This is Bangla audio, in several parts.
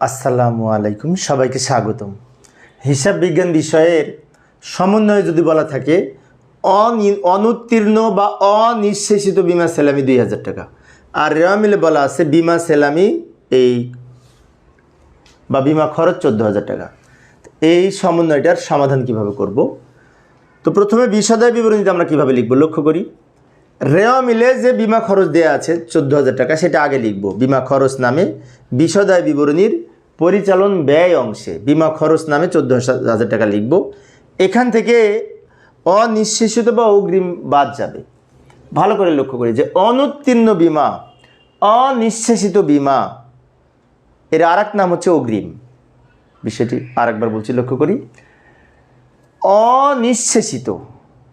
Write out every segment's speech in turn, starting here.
আসসালামু আলাইকুম, সবাইকে স্বাগতম। হিসাব বিজ্ঞান বিষয়ের সমন্বয়ে যদি বলা থাকে, অনি- অনুত্তীর্ণ বা অনিঃশেষিত বিমা সেলামি দুই হাজার টাকা। আর রেওয়া মিলে বলা আছে, বিমা সেলামি এই বা বিমা খরচ চোদ্দ হাজার টাকা। এই সমন্বয়টার সমাধান কীভাবে করব? তো প্রথমে বিষাদায় বিবরণীতে আমরা কীভাবে লিখব, লক্ষ্য করি। রেওয়া মিলে যে বিমা খরচ দেওয়া আছে চোদ্দ হাজার টাকা, সেটা আগে লিখব। বিমা খরচ নামে বিশদায় বিবরণীর পরিচালন ব্যয় অংশে বিমা খরচ নামে চোদ্দ হাজার টাকা লিখব। এখান থেকে অনিঃশেষিত বা অগ্রিম বাদ যাবে। ভালো করে লক্ষ্য করি যে অনুত্তীর্ণ বিমা অনিঃশেষিত বিমা, এর আর নাম হচ্ছে অগ্রিম। বিষয়টি আরেকবার বলছি, লক্ষ্য করি। অনিঃশেষিত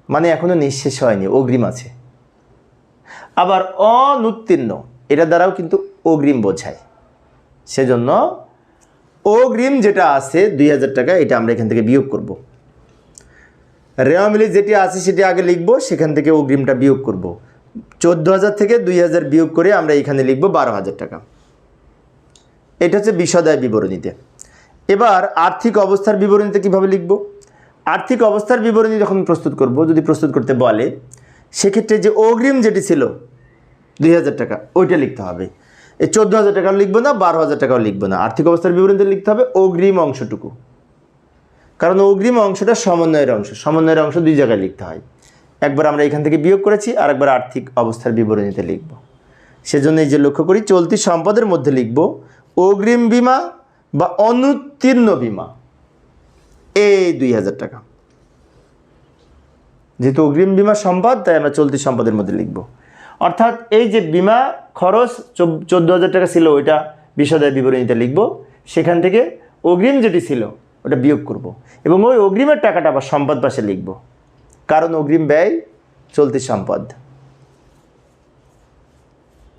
মানে এখনও নিঃশেষ হয়নি, অগ্রিম আছে। আবার অনুত্তীর্ণ, এটা দ্বারাও কিন্তু অগ্রিম বোঝায়। সেজন্য অগ্রিম যেটা আছে দুই হাজার টাকা, এটা আমরা এখান থেকে বিয়োগ করব। রেওয়া মিলে যেটি আছে সেটি আগে লিখব, সেখান থেকে অগ্রিমটা বিয়োগ করব। চোদ্দ হাজার থেকে দুই হাজার বিয়োগ করে আমরা এখানে লিখব বারো হাজার টাকা। এটা হচ্ছে বিশদায় বিবরণীতে। এবার আর্থিক অবস্থার বিবরণীতে কীভাবে লিখব? আর্থিক অবস্থার বিবরণী যখন প্রস্তুত করব, যদি প্রস্তুত করতে বলে, সেক্ষেত্রে যে অগ্রিম যেটি ছিল দুই হাজার টাকা, ওইটা লিখতে হবে। এই চোদ্দ হাজার টাকাও লিখব না, বারো হাজার টাকাও লিখব না। আর্থিক অবস্থার বিবরণীতে লিখতে হবে, অগ্রিম অংশটুকু। কারণ অগ্রিম অংশটা সমন্বয়ের অংশ সমন্বয়ের অংশ দুই জায়গায় লিখতে হয়। একবার আমরা এখান থেকে বিয়োগ করেছি আর একবার আর্থিক অবস্থার বিবরণীতে লিখব। সেজন্য এই যে লক্ষ্য করি, চলতি সম্পদের মধ্যে লিখব, অগ্রিম বিমা বা অনুত্তীর্ণ বিমা। এই দুই হাজার টাকা। যেহেতু অগ্রিম বিমা সম্পদ, তাই আমরা চলতি সম্পদের মধ্যে লিখব। অর্থাৎ এই যে বিমা খরচ চোদ্দ হাজার টাকা ছিল, ওইটা বিশদের বিবরণীতে লিখব। সেখান থেকে অগ্রিম যেটি ছিল, ওটা বিয়োগ করব। এবং ওই অগ্রিমের টাকাটা আবার সম্পদ পাশে লিখব। কারণ অগ্রিম ব্যয় চলতি সম্পদ।